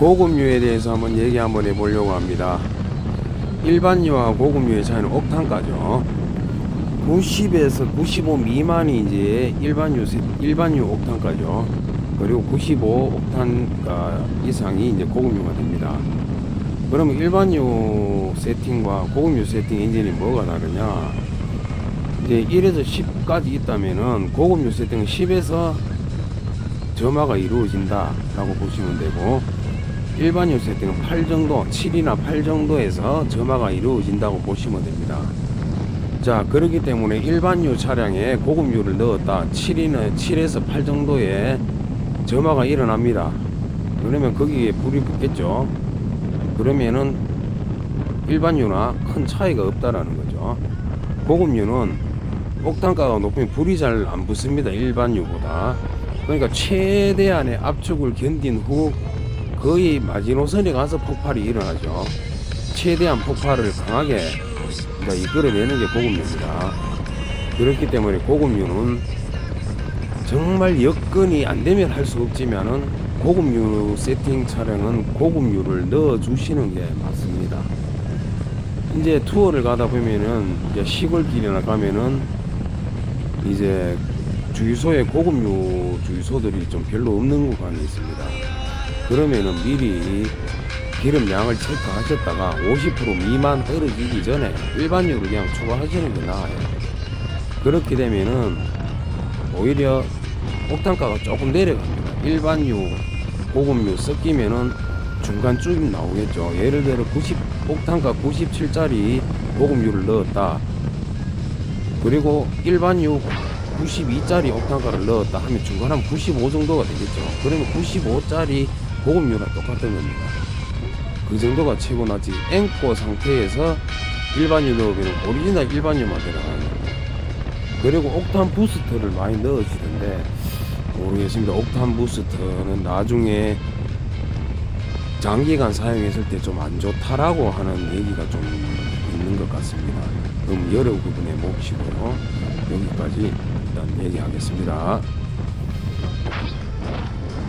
고급류에 대해서 한번 얘기 한번 해보려고 합니다. 일반유와 고급유의 차이는 옥탄가죠. 90에서 95 미만이 이제 일반유 세- 일반유 옥탄가죠. 그리고 95 옥탄가 이상이 이제 고급유가 됩니다. 그러면 일반유 세팅과 고급유 세팅 엔진이 뭐가 다르냐? 이제 1에서 10까지 있다면은 고급유 세팅은 10에서 점화가 이루어진다라고 보시면 되고 일반유 세팅은 8 정도, 7이나 8 정도에서 점화가 이루어진다고 보시면 됩니다. 자, 그렇기 때문에 일반유 차량에 고급유를 넣었다. 7이나 7에서 8 정도의 점화가 일어납니다. 그러면 거기에 불이 붙겠죠. 그러면은 일반유나 큰 차이가 없다라는 거죠. 고급유는 옥탄가가 높으면 불이 잘 안 붙습니다. 일반유보다. 그러니까 최대한의 압축을 견딘 후 거의 마지노선에 가서 폭발이 일어나죠. 최대한 폭발을 강하게 이끌어내는 게 고급유입니다. 그렇기 때문에 고급유는 정말 여건이 안 되면 할 수 없지만은 고급유 세팅 차량은 고급유를 넣어 주시는 게 맞습니다. 이제 투어를 가다 보면은 이제 시골길이나 가면은 이제 주유소에 고급유 주유소들이 좀 별로 없는 구간이 있습니다. 그러면은 미리 기름 양을 체크하셨다가 50% 미만 떨어지기 전에 일반유를 그냥 추가하시는 게 나아요. 그렇게 되면은 오히려 옥탄가가 조금 내려갑니다. 일반유, 고급유 섞이면은 중간쯤 나오겠죠. 예를 들어 90 옥탄가 97짜리 고급유를 넣었다. 그리고 일반유 92짜리 옥탄가를 넣었다 하면 중간 한95 정도가 되겠죠. 그러면 95짜리 고급유랑 똑같은 겁니다. 그 정도가 최고나지. 앵꼬 상태에서 일반유 넣으면 오리지널 일반유만 들어가는 겁니다. 그리고 옥탄 부스터를 많이 넣으시던데 모르겠습니다. 옥탄 부스터는 나중에 장기간 사용했을 때 좀 안 좋다라고 하는 얘기가 좀 있는 것 같습니다. 그럼 여러 부분에 몫이고요. 여기까지 일단 얘기하겠습니다.